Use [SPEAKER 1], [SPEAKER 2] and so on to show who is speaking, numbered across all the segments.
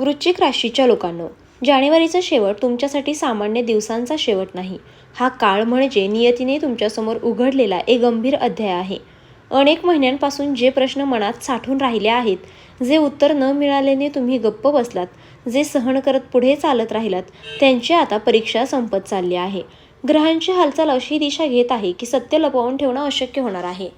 [SPEAKER 1] वृश्चिक राशीच्या लोकांनो जानेवारीचा शेवट तुमच्यासाठी सामान्य दिवसांचा शेवट नाही. हा काळ म्हणजे नियतीने तुमच्यासमोर उघडलेला एक गंभीर अध्याय आहे. अनेक महिन्यांपासून जे प्रश्न मनात साठून राहिले आहेत जे उत्तर न मिळाल्याने तुम्ही गप्प बसलात जे सहन करत पुढे चालत राहिलात त्यांची आता परीक्षा संपत चालली आहे. ग्रहांची हालचाल अशी दिशा घेत आहे की सत्य लपवून ठेवणं अशक्य होणार आहे.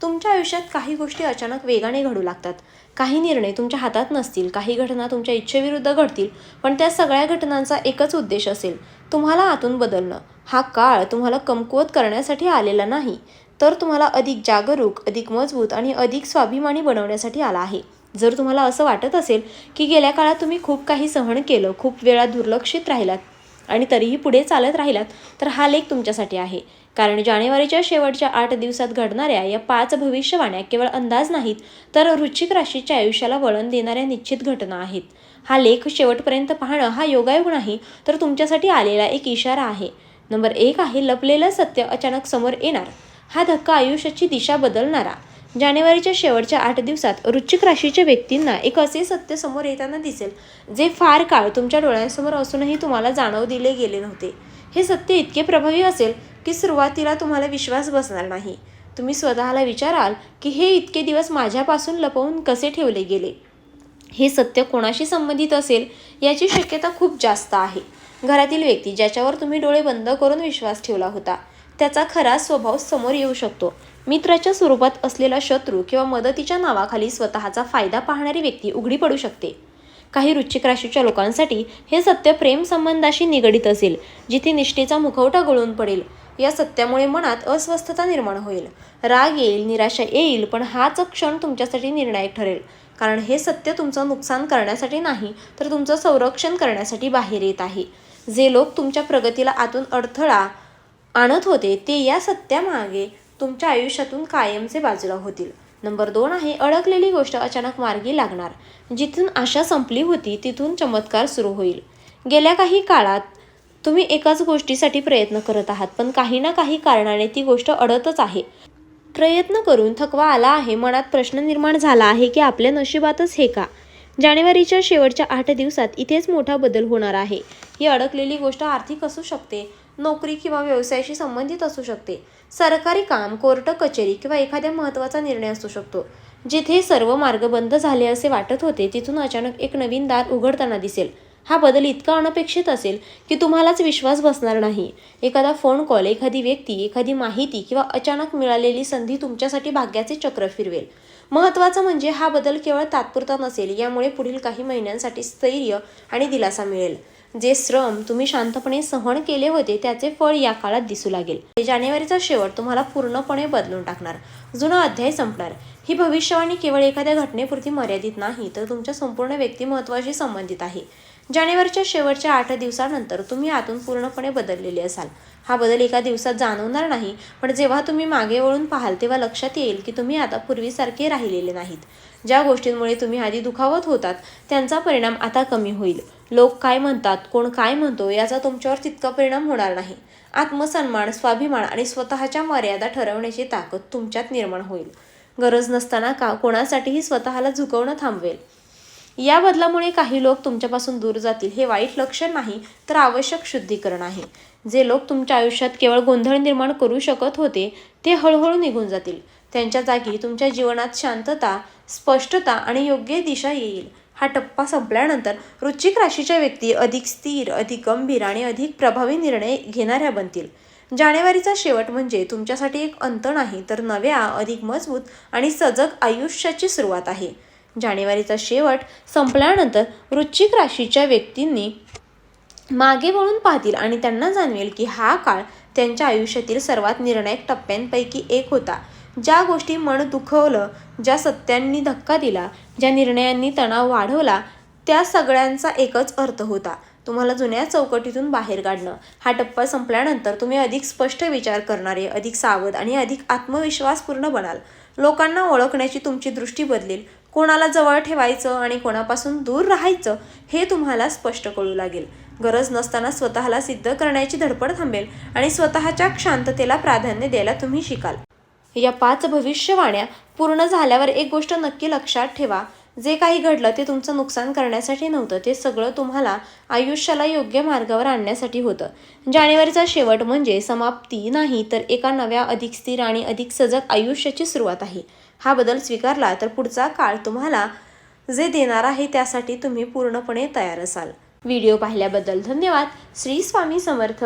[SPEAKER 1] तुमच्या आयुष्यात काही गोष्टी अचानक वेगाने घडू लागतात. काही निर्णय तुमच्या हातात नसतील काही घटना तुमच्या इच्छेविरुद्ध घडतील पण त्या सगळ्या घटनांचा एकच उद्देश असेल तुम्हाला आतून बदलणं. हा काळ तुम्हाला कमकुवत करण्यासाठी आलेला नाही तर तुम्हाला अधिक जागरूक अधिक मजबूत आणि अधिक स्वाभिमानी बनवण्यासाठी आला आहे. जर तुम्हाला असं वाटत असेल की गेल्या काळात तुम्ही खूप काही सहन केलं खूप वेळा दुर्लक्षित राहिलात आणि तरीही पुढे चालत राहिलात तर हा लेख तुमच्यासाठी आहे. कारण जानेवारीच्या शेवटच्या आठ दिवसात घडणाऱ्या या पाच भविष्यवाण्या केवळ अंदाज नाहीत तर वृश्चिक राशीच्या आयुष्याला वळण देणाऱ्या निश्चित घटना आहेत. हा लेख शेवटपर्यंत पाहणं हा योगायोग नाही तर तुमच्यासाठी आलेला एक इशारा आहे. नंबर एक आहे लपलेलं सत्य अचानक समोर येणार. हा धक्का आयुष्याची दिशा बदलणारा. जानेवारीच्या शेवटच्या आठ दिवसात वृश्चिक राशीच्या व्यक्तींना एक असे सत्य समोर येताना दिसेल जे फार काळ तुमच्या डोळ्यांसमोर असूनही तुम्हाला जाणव दिले गेले नव्हते. हे सत्य इतके प्रभावी असेल की सुरुवातीला तुम्हाला विश्वास बसणार नाही. तुम्ही स्वतःला विचाराल की हे इतके दिवस माझ्यापासून लपवून कसे ठेवले गेले? हे सत्य कोणाशी संबंधित असेल याची शक्यता खूप जास्त आहे. घरातील व्यक्ती ज्याच्यावर तुम्ही डोळे बंद करून विश्वास ठेवला होता त्याचा खरा स्वभाव समोर येऊ शकतो. मित्राच्या स्वरूपात असलेला शत्रू किंवा मदतीच्या नावाखाली स्वतःचा फायदा पाहणारी व्यक्ती उघडी पडू शकते. काही वृश्चिक राशीच्या लोकांसाठी हे सत्य प्रेम संबंधाशी निगडीत असेल जिथे निष्ठेचा मुखवटा गळून पडेल. या सत्यामुळे मनात अस्वस्थता निर्माण होईल. राग येईल निराशा येईल पण हाच क्षण तुमच्यासाठी निर्णायक ठरेल. कारण हे सत्य तुमचं नुकसान करण्यासाठी नाही तर तुमचं संरक्षण करण्यासाठी बाहेर येत आहे. जे लोक तुमच्या प्रगतीला आतून अडथळा आणत होते ते या सत्यामागे तुमच्या आयुष्यातून कायमचे बाजूला होतील. नंबर दोन आहे अडकलेली गोष्ट अचानक मार्गी लागणार. जिथून आशा संपली होती तिथून चमत्कार सुरू होईल. गेल्या काही काळात तुम्ही एकाच गोष्टीसाठी प्रयत्न करत आहात पण काही ना काही कारणाने ती गोष्ट अडतच आहे. प्रयत्न करून थकवा आला आहे मनात प्रश्न निर्माण झाला आहे की आपल्या नशिबातच हे का? जानेवारीच्या शेवटच्या आठ दिवसात इथेच मोठा बदल होणार आहे. ही अडकलेली गोष्ट आर्थिक असू शकते नोकरी किंवा व्यवसायाशी संबंधित असू शकते. सरकारी काम कोर्ट कचेरी किंवा एखाद्या महत्त्वाचा निर्णय असू शकतो. जिथे सर्व मार्ग बंद झाले असे वाटत होते तिथून अचानक एक नवीन दार उघडताना दिसेल. हा बदल इतका अनपेक्षित असेल की तुम्हालाच विश्वास बसणार नाही. एखादा फोन कॉल एखादी व्यक्ती एखादी माहिती किंवा अचानक मिळालेली संधी तुमच्यासाठी भाग्याचे चक्र फिरवेल. महत्त्वाचं म्हणजे हा बदल केवळ तात्पुरता नसेल यामुळे पुढील काही महिन्यांसाठी स्थैर्य आणि दिलासा मिळेल. जे श्रम तुम्ही शांतपणे सहन केले होते त्याचे फळ या काळात दिसू लागेल. जानेवारीचा शेवट तुम्हाला पूर्णपणे बदलून टाकणार. जुना अध्याय संपणार. ही भविष्यवाणी केवळ एखाद्या घटनेपुरती मर्यादित नाही तर तुमच्या संपूर्ण व्यक्तिमत्वाशी संबंधित आहे. जानेवारीच्या शेवटच्या आठ दिवसानंतर तुम्ही आतून पूर्णपणे बदललेले असाल. हा बदल एका दिवसात जाणवणार नाही पण जेव्हा तुम्ही मागे वळून पाहाल तेव्हा लक्षात येईल की तुम्ही आता पूर्वीसारखे राहिलेले नाहीत. ज्या गोष्टींमुळे तुम्ही आधी दुखावत होतात त्यांचा परिणाम आता कमी होईल. लोक काय म्हणतात कोण काय म्हणतो याचा तुमच्यावर तितका परिणाम होणार नाही. आत्मसन्मान स्वाभिमान आणि स्वतःच्या मर्यादा ठरवण्याची ताकद तुमच्यात निर्माण होईल. गरज नसताना का कोणासाठीही स्वतःला झुकवणं थांबवेल. या बदलामुळे काही लोक तुमच्यापासून दूर जातील हे वाईट लक्षण नाही तर आवश्यक शुद्धीकरण आहे. जे लोक तुमच्या आयुष्यात केवळ गोंधळ निर्माण करू शकत होते ते हळूहळू निघून जातील. त्यांच्या जागी तुमच्या जीवनात शांतता स्पष्टता आणि योग्य दिशा येईल. हा टप्पा संपल्यानंतर वृश्चिक राशीच्या व्यक्ती अधिक स्थिर अधिक गंभीर आणि अधिक प्रभावी निर्णय घेणाऱ्या बनतील. जानेवारीचा शेवट म्हणजे तुमच्यासाठी एक अंत नाही तर नव्या अधिक मजबूत आणि सजग आयुष्याची सुरुवात आहे. जानेवारीचा शेवट संपल्यानंतर वृश्चिक राशीच्या व्यक्तींनी मागे वळून पाहतील आणि त्यांना जाणवेल की हा काळ त्यांच्या आयुष्यातील सर्वात निर्णायक टप्प्यांपैकी एक होता. ज्या गोष्टी मन दुखवलं ज्या सत्यांनी धक्का दिला ज्या निर्णयांनी तणाव वाढवला त्या सगळ्यांचा एकच अर्थ होता. तुम्हाला जुन्या चौकटीतून बाहेर काढणं. हा टप्पा संपल्यानंतर तुम्ही अधिक स्पष्ट विचार करणारे अधिक सावध आणि अधिक आत्मविश्वासपूर्ण बनाल. लोकांना ओळखण्याची तुमची दृष्टी बदलेल. कोणाला जवळ ठेवायचं आणि कोणापासून दूर राहायचं हे तुम्हाला स्पष्ट कळू लागेल. गरज नसताना स्वतःला सिद्ध करण्याची धडपड थांबेल आणि स्वतःच्या शांततेला प्राधान्य द्यायला तुम्ही शिकाल. या पाच भविष्यवाण्या पूर्ण झाल्यावर एक गोष्ट नक्की लक्षात ठेवा. जे काही घडलं ते तुमचं नुकसान करण्यासाठी नव्हतं. ते सगळं तुम्हाला आयुष्याला योग्य मार्गावर आणण्यासाठी होतं. जानेवारीचा शेवट म्हणजे समाप्ती नाही तर एका नव्या अधिक स्थिर आणि अधिक सजग आयुष्याची सुरुवात आहे. हा बदल स्वीकारला तर पुढचा काळ तुम्हाला जे देणार आहे त्यासाठी तुम्ही पूर्णपणे तयार असाल. व्हिडिओ पाहिल्याबद्दल धन्यवाद. श्री स्वामी समर्थ.